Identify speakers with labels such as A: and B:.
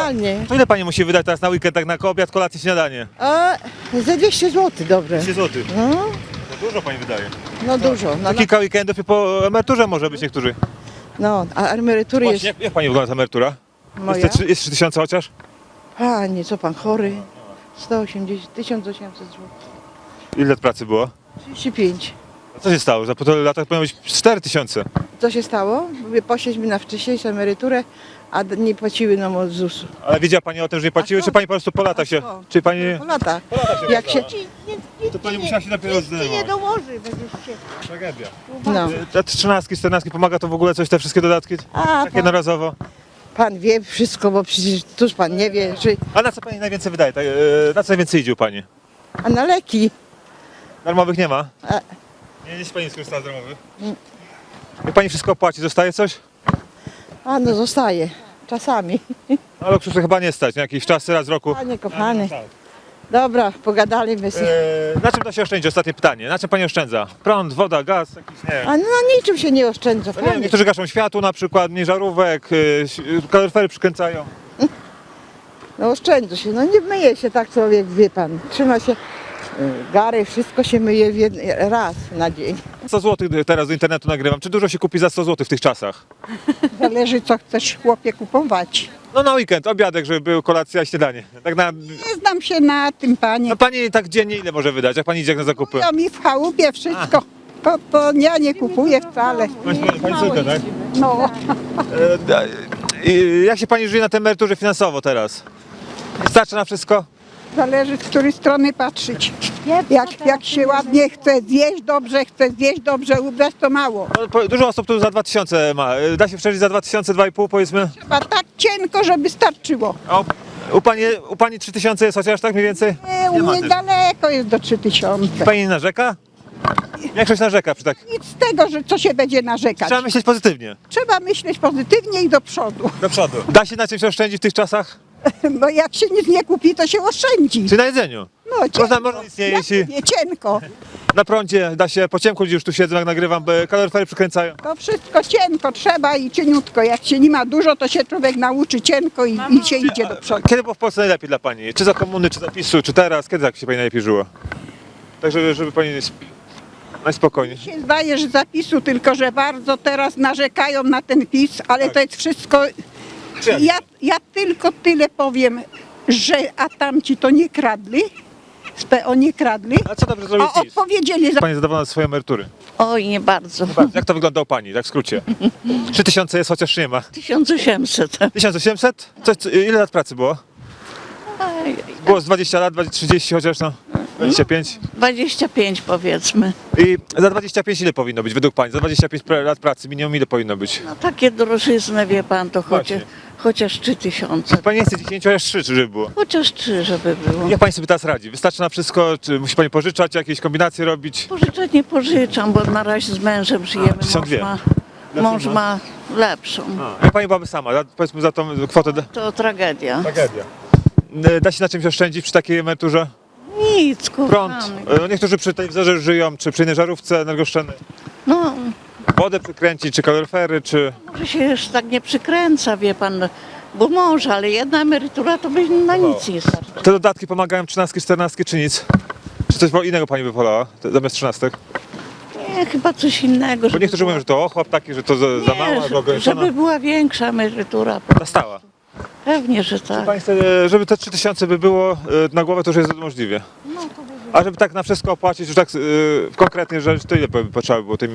A: normalnie.
B: To ile pani musi wydać teraz na weekend, tak na obiad, kolację, śniadanie?
A: A za 200 zł, dobre.
B: 200 zł.
A: No,
B: To dużo pani wydaje.
A: no dużo. No,
B: To kilka weekendów i po emeryturze może być niektórzy.
A: no, a emerytury jest
B: jak, jak pani wygląda ta emerytura?
A: moja.
B: Jest, te trzy- jest 3000 chociaż?
A: Panie, co pan chory? 180, 1800 zł.
B: Ile lat pracy było?
A: 35.
B: A co się stało? Za półtora lata powinno być 4000.
A: Co się stało? Mówię, poszliśmy na wcześniejszą emeryturę, a nie płaciły nam od ZUS-u.
B: Ale wiedziała pani o tym, że nie płaciły, czy pani po prostu po latach się...
A: co?
B: Czy pani...
A: Po.
B: Po latach się
A: Jak się,
B: To pani musiała się dopiero
C: nie
B: zdenerwować.
C: dołoży, będziesz się...
B: Tragedia.
A: no.
B: Te trzynastki, czternastki, pomaga to w ogóle coś, te wszystkie dodatki?
A: A
B: Tak
A: pan,
B: jednorazowo?
A: pan wie wszystko, bo przecież tuż pan nie wie, czy...
B: A na co pani najwięcej wydaje? Tak, e, na co najwięcej idzie u pani?
A: A na leki?
B: Darmowych nie ma? Nie, nie pani skorzystała z darmowych? Jak pani wszystko płaci, zostaje coś?
A: A no zostaje. Czasami.
B: No, ale przecież chyba nie stać, nie? Jakiś czas, raz w roku.
A: Panie kochany. Dobra, pogadaliśmy sobie.
B: E, na czym da się oszczędzić? Ostatnie pytanie. Na czym pani oszczędza? Prąd, woda, gaz, jakiś, nie wiem.
A: A no na niczym się nie oszczędza,
B: No nie wiem,
A: panie.
B: niektórzy gaszą światło na przykład, mniej żarówek, y, ś- kaloryfery przykręcają.
A: No oszczędza się. No nie myje się tak człowiek, wie pan. Trzyma się gary, wszystko się myje w raz na dzień.
B: 100 zł teraz do internetu nagrywam. Czy dużo się kupi za 100 zł w tych czasach?
C: Zależy co chcesz chłopie kupować.
B: No na weekend, obiadek, żeby był kolacja i śniadanie. Tak na...
C: Nie znam się na tym panie.
B: No pani tak dziennie ile może wydać, jak pani idzie na zakupy?
C: Ja mi w chałupie wszystko. Po, po, ja nie kupuję wcale.
B: Pani, pani córka, tak?
C: No,
B: E, i jak się pani żyje na tej emeryturze finansowo teraz? Starczy na wszystko?
C: Zależy z której strony patrzeć. Jak, jak się ładnie chce zjeść dobrze, chce zjeść dobrze, ubrać to mało.
B: No, po- Dużo osób tu za 2000 ma. E, Da się przeżyć za 2000, 2,5 powiedzmy?
C: Trzeba tak cienko, żeby starczyło.
B: A u, u, pani, u pani 3000 jest chociaż tak mniej więcej?
C: Nie, u mnie daleko jest do 3000.
B: Pani nie narzeka? Większość narzeka przy tak.
C: Nic z tego, że co się będzie narzekać.
B: Trzeba myśleć pozytywnie.
C: Trzeba myśleć pozytywnie i do przodu.
B: Do przodu. Da się na czymś oszczędzić w tych czasach?
C: Bo jak się nic nie kupi, to się oszczędzi.
B: Czy na jedzeniu?
C: No,
B: Można,
C: cienko.
B: można nic nie
C: Ja
B: jeść i
C: mówię, cienko.
B: na prądzie da się po ciemku, ludzie już tu siedzą jak nagrywam, bo kaloryfery przykręcają.
C: To wszystko cienko trzeba i cieniutko. Jak się nie ma dużo, to się człowiek nauczy cienko i, i się idzie do przodu.
B: Kiedy było w Polsce najlepiej dla pani? Czy za komuny, czy za PiSu, czy teraz? Kiedy tak się pani najlepiej żyło? Tak, żeby, żeby pani sp- najspokojniej.
C: się zdaje, że zapisu, tylko że bardzo teraz narzekają na ten PiS, ale to jest wszystko. Ja, ja tylko tyle powiem, że a tamci to nie kradli. Z PO nie kradli.
B: A co dobrze zrobił
C: A
B: PiS?
C: odpowiedzieli za
B: Pani zadowolona ze swojej emerytury?
D: Oj, nie bardzo.
B: Jak to wygląda u pani, tak w skrócie? 3000 jest, chociaż nie ma.
D: 1800.
B: 1800? Coś, co- ile lat pracy było? Było z 20 lat, 20, 30 chociaż no. 25.
D: 25 powiedzmy.
B: I za 25 ile powinno być według pani? Za 25 pra- lat pracy minimum ile powinno być?
D: No takie drożyzny, wie pan, to
B: Właśnie.
D: Chociaż, chociaż 3000.
B: Pani nie chce 10, chociaż 3, żeby było.
D: Chociaż 3, żeby było.
B: Jak pani sobie teraz radzi? Wystarczy na wszystko? Czy musi pani pożyczać, jakieś kombinacje robić?
D: Pożyczać nie pożyczam, bo na razie z mężem żyjemy.
B: A, są
D: Mąż
B: dwie.
D: ma, mąż ma lepszą.
B: Jak pani byłaby sama? za- Powiedzmy za tą kwotę.
D: To tragedia.
B: Tragedia. Da się na czymś oszczędzić przy takiej emeryturze?
D: Nic,
B: Prąd.
D: kochany.
B: E, Niektórzy przy telewizorze żyją, czy przy innej żarówce energooszczędnej.
D: No,
B: Wodę przykręcić, czy kaloryfery, czy...
D: może się już tak nie przykręca, wie pan, bo może, ale jedna emerytura to by na nic nie starczy.
B: Te dodatki pomagają 13, 14 czy nic? Czy coś innego pani by wolała te- zamiast 13?
D: Nie, chyba coś innego.
B: Bo
D: żeby
B: niektórzy mówią, że to ochłap taki, że to za, za
D: Nie,
B: mało, że
D: żeby,
B: ograniczona.
D: żeby była większa emerytura.
B: Ta stała.
D: Pewnie, że tak.
B: Państwo, e, żeby te 3000 by było e, na głowę, to już jest możliwe. A żeby tak na wszystko opłacić, już tak e, konkretnie rzecz, to ile by potrzeba było tym